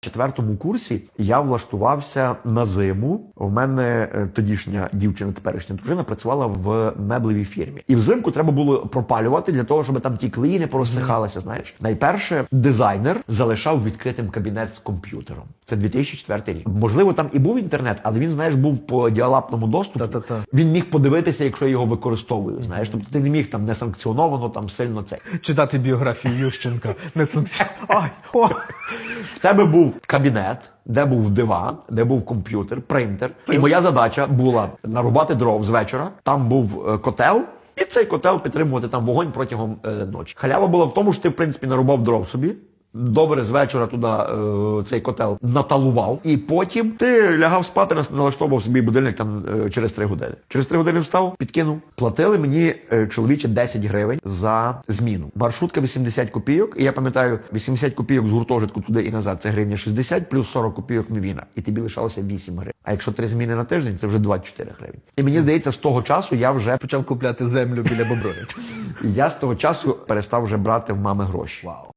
четвертому курсі я влаштувався на зиму. У мене е, тодішня дівчина, теперішня дружина, працювала в меблевій фірмі. І взимку треба було пропалювати для того, щоб там ті клеї не порозсихалися. Знаєш, найперше дизайнер залишав відкритим кабінет з комп'ютером. Це 2004 рік. Можливо, там і був інтернет, але він, знаєш, був по діалапному доступу. Та-та-та. Він міг подивитися, якщо я його використовую. Знаєш, тобто ти не міг там несанкціоновано там сильно це. Читати біографію Ющенка. Не санкці... Ай, о! В тебе був кабінет, де був диван, де був комп'ютер, принтер. І моя задача була нарубати дров з вечора. Там був е, котел. І цей котел підтримувати там вогонь протягом е, ночі. Халява була в тому, що ти, в принципі, нарубав дров собі. Добре з вечора туди е, цей котел наталував, і потім ти лягав спати, нас- налаштовував собі будильник там е, через 3 години. Через 3 години встав, підкинув. Платили мені е, чоловіче 10 гривень за зміну. Маршрутка 80 копійок. І я пам'ятаю, 80 копійок з гуртожитку туди і назад це гривня 60, плюс 40 копійок новіна. І тобі лишалося 8 гривень. А якщо три зміни на тиждень, це вже 24 гривень. І мені здається, з того часу я вже Почав купляти землю біля Боброві. я з того часу перестав вже брати в мами гроші. Вау.